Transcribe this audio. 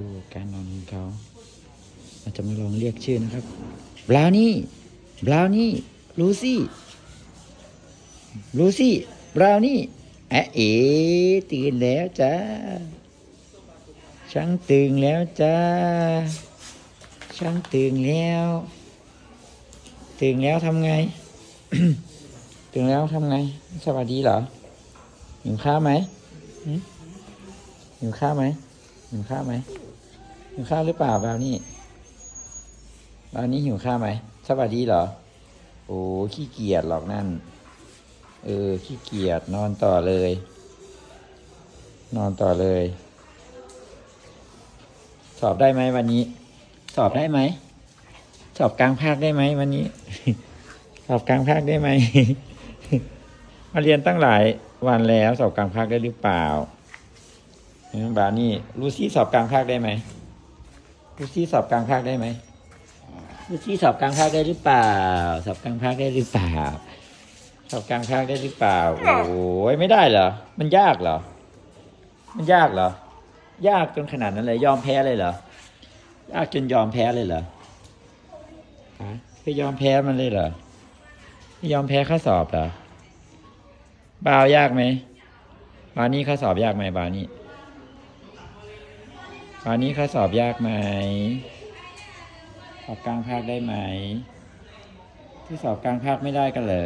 ดูการนอนของเขาเราจะมาลองเรียกชื่อนะครับบราวนี่บราวนี่ลูซี่ลูซี่บราวนี่แอะเอ๋ตื่นแล้วจ้าช่างตื่นแล้วจ้าช่างตื่นแล้ว ตื่นแล้วทำไง ตื่นแล้วทำไง สวัสดีเหรอหิวข้าวไหมหิวข้าวไหม หิวข้าวไหมหิวข้าวหรือเปล่าบราวนี่บราวนี่หิวข้าวไหมสวัสดีเหรอ โอ้ขี้เกียจหรอกนั่น เออขี้เกียจนอนต่อเลย นอนต่อเลย สอบได้ไหมวันนี้ สอบได้ไหมสอบกลางภาคได้ไหมวันนี้ สอบกลางภาคได้ไหมมาเรียนตั้งหลายวันแล้วสอบกลางภาคได้หรือเปล่า บานี่ลูซี่สอบกลางภาคได้ไหมลูซี่สอบกลางภาคได้ไหมลูซี่สอบกลางภาคได้หรือเปล่า สอบกลางภาคได้หรือเปล่า สอบกลางภาคได้หรือเปล่า โอ้ยไม่ได้เหรอ มันยากเหรอ มันยากเหรอ ยากจนขนาดนั้นเลยยอมแพ้เลยเหรอ ยากจนยอมแพ้เลยเหรอฮะไปยอมแพ้มันเลยเหรอไม่ยอมแพ้ข้อสอบเหรอบาวยากไหมบาวนี่ข้อสอบยากไหมบาวนี่ บาวนี้ข้อสอบยากไหมสอบกลางภาคได้ไหม ที่สอบกลางภาคไม่ได้กันเหรอ